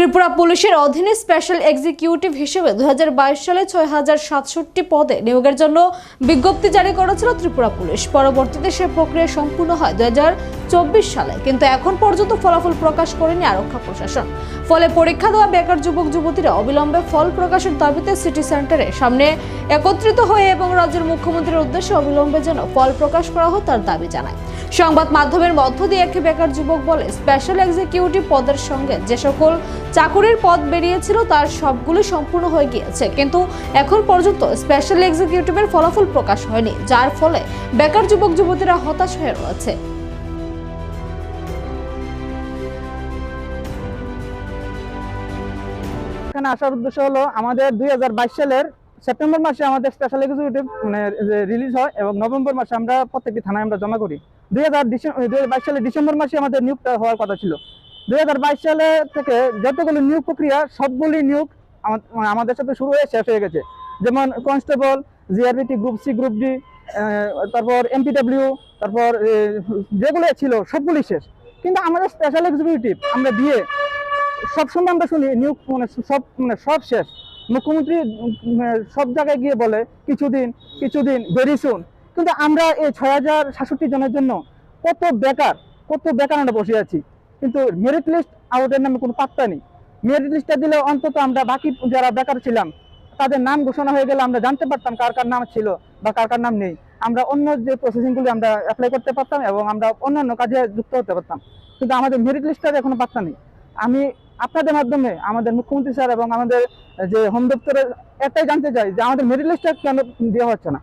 ত্রিপুরা পুলিশের অধীনে special executive হিসেবে দু হাজার বাইশ সালে ছয় হাজার সাতষট্টি পদে নিয়োগের জন্য বিজ্ঞপ্তি জারি করেছিল ত্রিপুরা পুলিশ। পরবর্তীতে সে প্রক্রিয়া সম্পূর্ণ হয় দু সালে, কিন্তু এখন পর্যন্ত ফলাফল প্রকাশ করেনি আরক্ষা প্রশাসন। ফলে পরীক্ষা দেওয়া বেকার যুবক যুবতীরা অবিলম্বে ফল প্রকাশের দাবিতে সিটি সেন্টারে সামনে একত্রিত হয়ে এবং রাজ্যের মুখ্যমন্ত্রীর উদ্দেশ্যে অবিলম্বে যেন ফল প্রকাশ করা হয় তার দাবি জানায়। সংবাদ মাধ্যমের মধ্য দিয়ে একটি বেকার যুবক বলে স্পেশাল এক্সিকিউটিভ পদের সঙ্গে যে সকল চাকুরির পদ বেরিয়েছিল তার সবগুলো সম্পূর্ণ হয়ে গিয়েছে। কিন্তু এখন পর্যন্ত স্পেশাল এক্সিকিউটিভের ফলাফল প্রকাশ হয়নি, যার ফলে বেকার যুবক যুবতীরা হতাশ হয়ে রয়েছে। এখানে আসার উদ্দেশ্য হলো আমাদের দুই হাজার বাইশ সালের সেপ্টেম্বর মাসে আমাদের স্পেশাল এক্সিকিউটিভ মানে রিলিজ হয় এবং নভেম্বর মাসে আমরা প্রত্যেকটি থানায় আমরা জমা করি। দুই হাজার সালের ডিসেম্বর মাসে আমাদের নিয়োগটা হওয়ার কথা ছিল। দুই সালে থেকে যতগুলো নিয়োগ প্রক্রিয়া, সবগুলি নিয়োগ মানে আমাদের সাথে শুরু হয়ে শেষ হয়ে গেছে। যেমন constable GRBT group C group D তারপর এমপিডব্লিউ তারপর যেগুলো ছিল সবগুলি শেষ। কিন্তু আমাদের স্পেশাল এক্সিকিউটিভ আমরা দিয়ে সবসময় আমরা শুনি, নিয়োগ মানে সব মানে সব শেষ। মুখ্যমন্ত্রী সব জায়গায় গিয়ে বলে, কিছুদিন কিছুদিন ভেরি সুন কিন্তু আমরা এই ছয় হাজার সাতষট্টি জনের জন্য কত বেকার কত বেকার আমরা বসে আছি। কিন্তু মেরিট লিস্ট আউটের নামে কোনো পাত্তা নেই। মেরিট লিস্টটা দিলে অন্তত আমরা বাকি যারা বেকার ছিলাম, তাদের নাম ঘোষণা হয়ে গেলে আমরা জানতে পারতাম কার কার নাম ছিল বা কার কার নাম নেই। আমরা অন্য যে প্রসেসিংগুলি আমরা অ্যাপ্লাই করতে পারতাম এবং আমরা অন্যান্য কাজে যুক্ত হতে পারতাম। কিন্তু আমাদের মেরিট লিস্টটার এখনও পাত্তা নেই। আমি আপনাদের মাধ্যমে আমাদের মুখ্যমন্ত্রী স্যার এবং আমাদের যে হোম দপ্তরের, একটাই জানতে চাই যে আমাদের মেরিট লিস্টটা কেন দেওয়া হচ্ছে না?